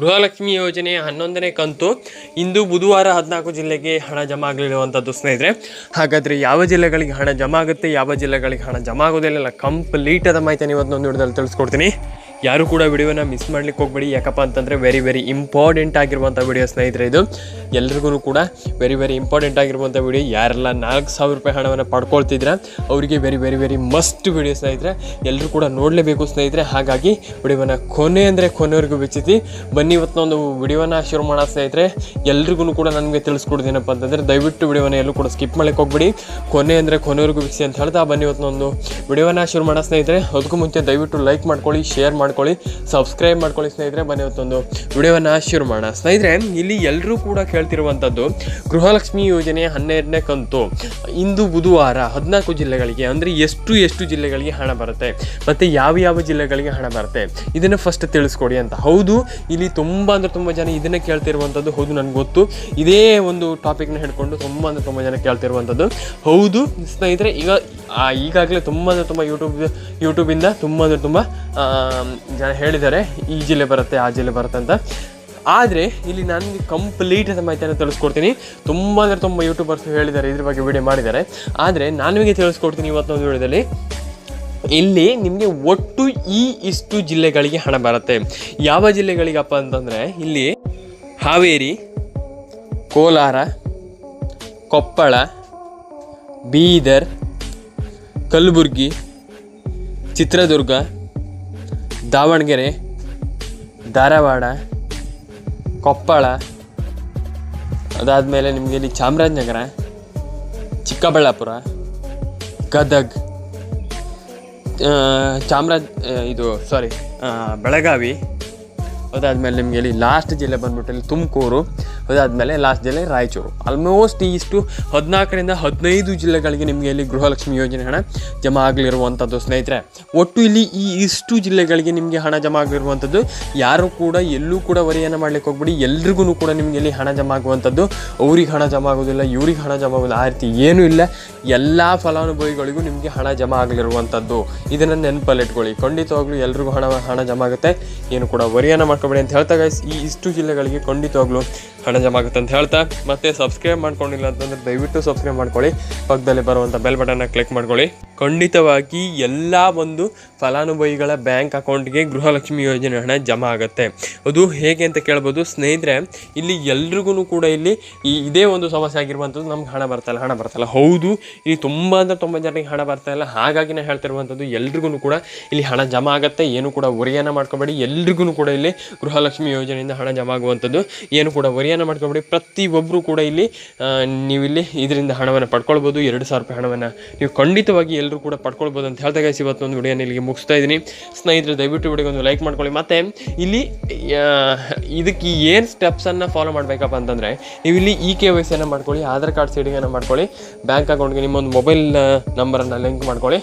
ಗೃಹಲಕ್ಷ್ಮಿ ಯೋಜನೆ ಹನ್ನೊಂದನೇ ಕಂತು. ಇಂದು ಬುಧವಾರ ಹದಿನಾಲ್ಕು ಜಿಲ್ಲೆಗೆ ಹಣ ಜಮಾ ಆಗಲಿರುವಂಥದ್ದು ಸ್ನೇಹಿತರೆ. ಹಾಗಾದರೆ ಯಾವ ಜಿಲ್ಲೆಗಳಿಗೆ ಹಣ ಜಮಾ ಆಗುತ್ತೆ ಯಾವ ಜಿಲ್ಲೆಗಳಿಗೆ ಹಣ ಜಮಾ ಆಗೋದಿಲ್ಲ ಕಂಪ್ಲೀಟ್ ಆದ ಮಾಹಿತಿ ಇವತ್ತೊಂದು ವಿಡಿಯೋದಲ್ಲಿ ತಿಳಿಸ್ಕೊಡ್ತೀನಿ. ಯಾರು ಕೂಡ ವಿಡಿಯೋನ ಮಿಸ್ ಮಾಡ್ಲಿಕ್ಕೆ ಹೋಗ್ಬೇಡಿ. ಯಾಕಪ್ಪ ಅಂತಂದರೆ ವೆರಿ ವೆರಿ ಇಂಪಾರ್ಟೆಂಟ್ ಆಗಿರುವಂಥ ವಿಡಿಯೋ ಸ್ನೇಹಿತರೆ ಇದು. ಎಲ್ರಿಗೂ ಕೂಡ ವೆರಿ ವೆರಿ ಇಂಪಾರ್ಟೆಂಟ್ ಆಗಿರುವಂಥ ವಿಡಿಯೋ ಯಾರೆಲ್ಲ ನಾಲ್ಕು ಸಾವಿರ ರೂಪಾಯಿ ಹಣವನ್ನು ಪಡ್ಕೊಳ್ತಿದ್ರೆ ಅವರಿಗೆ very very very must video ಸ್ನೇಹಿತರೆ. ಎಲ್ಲರೂ ಕೂಡ ನೋಡಲೇಬೇಕು ಸ್ನೇಹಿತರೆ. ಹಾಗಾಗಿ ವಿಡಿಯೋನ ಕೊನೆ ಅಂದರೆ ಕೊನೆವರೆಗೂ ಬಿಚ್ಚಿತಿ ಬನ್ನಿ ಇವತ್ತೊಂದು ವಿಡಿಯೋನ ಶುರು ಮಾಡೋ ಸ್ನೇಹಿತರೆ. ಎಲ್ರಿಗೂ ಕೂಡ ನನಗೆ ತಿಳಿಸ್ಕೊಡ್ದೇನಪ್ಪ ಅಂತಂದರೆ ದಯವಿಟ್ಟು ವಿಡಿಯೋನ ಎಲ್ಲೂ ಕೂಡ ಸ್ಕಿಪ್ ಮಾಡಕ್ಕೆ ಹೋಗ್ಬೇಡಿ. ಕೊನೆ ಅಂದರೆ ಕೊನೆವರೆಗೂ ಬಿಚ್ಚಿ ಅಂತ ಹೇಳ್ತಾ ಬನ್ನಿ ಇವತ್ತೊಂದು ವಿಡಿಯೋನ ಶುರು ಮಾಡೋ ಸ್ನೇಹಿತರೆ. ಅದಕ್ಕೂ ಮುಂಚೆ ದಯವಿಟ್ಟು ಲೈಕ್ ಮಾಡ್ಕೊಳ್ಳಿ ಶೇರ್ ಮಾಡ್ಕೊಳ್ಳಿ ಸಬ್ಸ್ಕ್ರೈಬ್ ಮಾಡ್ಕೊಳ್ಳಿ ಸ್ನೇಹಿತರೆ, ಬನ್ನಿ ಇವತ್ತೊಂದು ವಿಡಿಯೋವನ್ನು ಶುರು ಮಾಡೋಣ. ಸ್ನೇಹಿತರೆ, ಇಲ್ಲಿ ಎಲ್ಲರೂ ಕೂಡ ಕೇಳ್ತಿರುವಂಥದ್ದು ಗೃಹಲಕ್ಷ್ಮಿ ಯೋಜನೆ ಹನ್ನೆರಡನೇ ಕಂತು. ಇಂದು ಬುಧವಾರ ಹದಿನಾಲ್ಕು ಜಿಲ್ಲೆಗಳಿಗೆ, ಅಂದರೆ ಎಷ್ಟು ಎಷ್ಟು ಜಿಲ್ಲೆಗಳಿಗೆ ಹಣ ಬರುತ್ತೆ, ಮತ್ತು ಯಾವ ಯಾವ ಜಿಲ್ಲೆಗಳಿಗೆ ಹಣ ಬರುತ್ತೆ, ಇದನ್ನು ಫಸ್ಟ್ ತಿಳಿಸ್ಕೊಡಿ ಅಂತ. ಹೌದು, ಇಲ್ಲಿ ತುಂಬ ಅಂದರೆ ತುಂಬ ಜನ ಇದನ್ನೇ ಕೇಳ್ತಿರುವಂಥದ್ದು ಹೌದು ನನಗೆ ಗೊತ್ತು. ಇದೇ ಒಂದು ಟಾಪಿಕ್ನ ಹಿಡ್ಕೊಂಡು ತುಂಬ ಅಂದರೆ ತುಂಬ ಜನ ಕೇಳ್ತಿರುವಂಥದ್ದು ಹೌದು, ಸ್ನೇಹಿತರೆ, ಈಗ ಈಗಾಗಲೇ ತುಂಬ ಅಂದರೆ ತುಂಬ ಯೂಟ್ಯೂಬ್ ಯೂಟ್ಯೂಬಿಂದ ತುಂಬ ಅಂದರೆ ತುಂಬ ಜನ ಹೇಳಿದ್ದಾರೆ, ಈ ಜಿಲ್ಲೆ ಬರುತ್ತೆ, ಆ ಜಿಲ್ಲೆ ಬರುತ್ತೆ ಅಂತ. ಆದರೆ, ಇಲ್ಲಿ ನನಗೆ ಕಂಪ್ಲೀಟ್ ಮಾಹಿತಿಯನ್ನು ತಿಳಿಸ್ಕೊಡ್ತೀನಿ. ತುಂಬ ಅಂದರೆ ತುಂಬ ಯೂಟ್ಯೂಬರ್ಸ್ ಹೇಳಿದ್ದಾರೆ, ಇದ್ರ ಬಗ್ಗೆ ವಿಡಿಯೋ ಮಾಡಿದ್ದಾರೆ. ಆದರೆ, ನಾನು ನಿಮಗೆ ತಿಳಿಸ್ಕೊಡ್ತೀನಿ ಇವತ್ತೊಂದು ವಿಡಿಯೋದಲ್ಲಿ. ಇಲ್ಲಿ ನಿಮಗೆ ಒಟ್ಟು ಈ ಇಷ್ಟು ಜಿಲ್ಲೆಗಳಿಗೆ ಹಣ ಬರುತ್ತೆ. ಯಾವ ಜಿಲ್ಲೆಗಳಿಗಪ್ಪ ಅಂತಂದರೆ, ಇಲ್ಲಿ ಹಾವೇರಿ, ಕೋಲಾರ, ಕೊಪ್ಪಳ, ಬೀದರ್, ಕಲಬುರ್ಗಿ, ಚಿತ್ರದುರ್ಗ ದಾವಣಗೆರೆ ಧಾರವಾಡ ಕೊಪ್ಪಳ ಅದಾದಮೇಲೆ ನಿಮಗೆ ಇಲ್ಲಿ ಚಾಮರಾಜನಗರ ಚಿಕ್ಕಬಳ್ಳಾಪುರ ಗದಗ್ ಚಾಮರಾಜ್ ಇದು ಸಾರಿ ಬೆಳಗಾವಿ ಅದಾದಮೇಲೆ ನಿಮಗೆ ಇಲ್ಲಿ ಲಾಸ್ಟ್ ಜಿಲ್ಲೆ ಬಂದ್ಬಿಟ್ಟು ಇಲ್ಲಿ ತುಮಕೂರು, ಅದಾದಮೇಲೆ ಲಾಸ್ಟ್ ಜಿಲ್ಲೆ ರಾಯಚೂರು. ಆಲ್ಮೋಸ್ಟ್ ಇಷ್ಟು ಹದಿನಾಲ್ಕರಿಂದ ಹದಿನೈದು ಜಿಲ್ಲೆಗಳಿಗೆ ನಿಮಗೆ ಇಲ್ಲಿ ಗೃಹಲಕ್ಷ್ಮಿ ಯೋಜನೆ ಹಣ ಜಮಾ ಆಗಲಿರುವಂಥದ್ದು ಸ್ನೇಹಿತರೆ. ಒಟ್ಟು ಇಲ್ಲಿ ಈ ಇಷ್ಟು ಜಿಲ್ಲೆಗಳಿಗೆ ನಿಮಗೆ ಹಣ ಜಮಾ ಆಗಲಿರುವಂಥದ್ದು ಯಾರು ಕೂಡ ಎಲ್ಲೂ ಕೂಡ ವರಿಯನ್ನು ಮಾಡ್ಲಿಕ್ಕೆ ಹೋಗ್ಬಿಡಿ. ಎಲ್ರಿಗೂ ಕೂಡ ನಿಮಗೆ ಇಲ್ಲಿ ಹಣ ಜಮಾ ಆಗುವಂಥದ್ದು ಅವ್ರಿಗೆ ಹಣ ಜಮಾ ಆಗೋದಿಲ್ಲ ಇವ್ರಿಗೆ ಹಣ ಜಮಾ ಆಗೋದಿಲ್ಲ ಆ ರೀತಿ ಏನೂ ಇಲ್ಲ. ಎಲ್ಲ ಫಲಾನುಭವಿಗಳಿಗೂ ನಿಮಗೆ ಹಣ ಜಮಾ ಆಗಲಿರುವಂಥದ್ದು ಇದನ್ನು ನೆನಪಲ್ಲಿ ಇಟ್ಕೊಳ್ಳಿ ಖಂಡಿತವಾಗ್ಲೂ ಎಲ್ರಿಗೂ ಹಣ ಹಣ ಜಮಾ ಆಗುತ್ತೆ. ಏನು ಕೂಡ ವರಿಯನ್ನು ಮಾಡ್ಕೊಬೇಡಿ ಅಂತ ಹೇಳ್ತಾ ಗೈಸ್ ಈ ಇಷ್ಟು ಜಿಲ್ಲೆಗಳಿಗೆ ಖಂಡಿತವಾಗ್ಲೂ ಹಣ ಜಮಾ ಆಗುತ್ತೆ ಅಂತ ಹೇಳ್ತಾ. ಮತ್ತೆ ಸಬ್ಸ್ಕ್ರೈಬ್ ಮಾಡ್ಕೊಂಡಿಲ್ಲ ಅಂತಂದ್ರೆ ದಯವಿಟ್ಟು ಸಬ್ಸ್ಕ್ರೈಬ್ ಮಾಡ್ಕೊಳ್ಳಿ. ಪಕ್ಕದಲ್ಲಿ ಬರುವಂಥ ಬೆಲ್ ಬಟನ್ನ ಕ್ಲಿಕ್ ಮಾಡ್ಕೊಳ್ಳಿ. ಖಂಡಿತವಾಗಿ ಎಲ್ಲ ಒಂದು ಫಲಾನುಭವಿಗಳ ಬ್ಯಾಂಕ್ ಅಕೌಂಟ್ಗೆ ಗೃಹಲಕ್ಷ್ಮಿ ಯೋಜನೆ ಹಣ ಜಮಾ ಆಗುತ್ತೆ. ಅದು ಹೇಗೆ ಅಂತ ಕೇಳ್ಬೋದು. ಸ್ನೇಹಿತರೆ, ಇಲ್ಲಿ ಎಲ್ರಿಗೂ ಕೂಡ ಇಲ್ಲಿ ಈ ಇದೇ ಒಂದು ಸಮಸ್ಯೆ ಆಗಿರುವಂಥದ್ದು ನಮ್ಗೆ ಹಣ ಬರ್ತಾಯಿಲ್ಲ ಹಣ ಬರ್ತಾಯಿಲ್ಲ ಹೌದು, ಇಲ್ಲಿ ತುಂಬ ಅಂದರೆ ತುಂಬ ಜನರಿಗೆ ಹಣ ಬರ್ತಾಯಿಲ್ಲ ಹಾಗಾಗಿ ನಾನು ಹೇಳ್ತಿರುವಂಥದ್ದು ಎಲ್ರಿಗೂ ಕೂಡ ಇಲ್ಲಿ ಹಣ ಜಮಾ ಆಗುತ್ತೆ. ಏನು ಕೂಡ ಒರಿಯನ್ನು ಮಾಡ್ಕೋಬೇಡಿ. ಎಲ್ರಿಗೂ ಕೂಡ ಇಲ್ಲಿ ಗೃಹಲಕ್ಷ್ಮಿ ಯೋಜನೆಯಿಂದ ಹಣ ಜಮಾ ಆಗುವಂಥದ್ದು. ಏನು ಕೂಡ ಒರಿಯನ್ನು ಮಾಡ್ಕೋಬೇಡಿ ಪ್ರತಿಯೊಬ್ಬರು ಕೂಡ ಇಲ್ಲಿ ನೀವಿಲ್ಲಿ ಇದರಿಂದ ಹಣವನ್ನು ಪಡ್ಕೊಳ್ಬೋದು, ಎರಡು ಸಾವಿರ ರೂಪಾಯಿ ಹಣವನ್ನು ನೀವು ಖಂಡಿತವಾಗಿ ಎಲ್ಲರೂ ಕೂಡ ಪಡ್ಕೊಳ್ಬೋದು ಅಂತ ಹೇಳ್ತಾ ಗೈಸ್ ಇವತ್ತೊಂದು ವಿಡಿಯೋನ ಇಲ್ಲಿಗೆ ಮುಗಿಸ್ತಾ ಇದ್ದೀನಿ. ಸ್ನೇಹಿತರೆ, ದಯವಿಟ್ಟು ವಿಡಿಯೋಗೆ ಒಂದು ಲೈಕ್ ಮಾಡ್ಕೊಳ್ಳಿ. ಮತ್ತು ಇಲ್ಲಿ ಇದಕ್ಕೆ ಏನು ಸ್ಟೆಪ್ಸನ್ನು ಫಾಲೋ ಮಾಡಬೇಕಪ್ಪ ಅಂತಂದರೆ ನೀವು ಇಲ್ಲಿ ಇ ಕೆ ವೈ ಸಿಯನ್ನು ಮಾಡ್ಕೊಳ್ಳಿ, ಆಧಾರ್ ಕಾರ್ಡ್ ಸೀಡಿಂಗನ್ನು ಮಾಡ್ಕೊಳ್ಳಿ, ಬ್ಯಾಂಕ್ ಅಕೌಂಟ್ಗೆ ನಿಮ್ಮ ಒಂದು ಮೊಬೈಲ್ ನಂಬರನ್ನು ಲಿಂಕ್ ಮಾಡ್ಕೊಳ್ಳಿ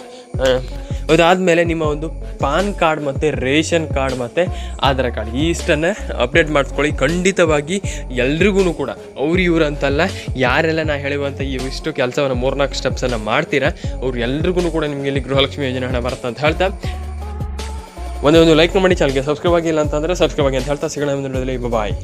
ಅದಾದಮೇಲೆ ನಿಮ್ಮ ಒಂದು ಪಾನ್ ಕಾರ್ಡ್ ಮತ್ತು ರೇಷನ್ ಕಾರ್ಡ್ ಮತ್ತು ಆಧಾರ್ ಕಾರ್ಡ್ ಇಷ್ಟನ್ನು ಅಪ್ಡೇಟ್ ಮಾಡಿಸ್ಕೊಳ್ಳಿ. ಖಂಡಿತವಾಗಿ ಎಲ್ರಿಗೂ ಕೂಡ. ಅವ್ರು ಇವ್ರು ಅಂತಲ್ಲ, ಯಾರೆಲ್ಲ ನಾ ಹೇಳುವಂಥ ಈ ಇಷ್ಟು ಕೆಲಸವನ್ನು ಮೂರ್ನಾಲ್ಕು ಸ್ಟೆಪ್ಸನ್ನು ಮಾಡ್ತೀರಾ, ಅವ್ರು ಎಲ್ರಿಗೂ ಕೂಡ ನಿಮಗೆ ಇಲ್ಲಿ ಗೃಹಲಕ್ಷ್ಮಿ ಯೋಜನೆ ಹಣ ಬರುತ್ತೆ ಅಂತ ಹೇಳ್ತಾ. ಒಂದೇ ಒಂದು ಲೈಕ್ ಮಾಡಿ ಚಾನಲ್ಗೆ ಸಬ್ಸ್ಕ್ರೈಬ್ ಆಗಿಲ್ಲ ಅಂತಂದರೆ ಸಬ್ಸ್ಕ್ರೈಬ್ ಆಗಿ ಅಂತ ಹೇಳ್ತಾ. ಸಿಗೋಣ ಬಾಯ್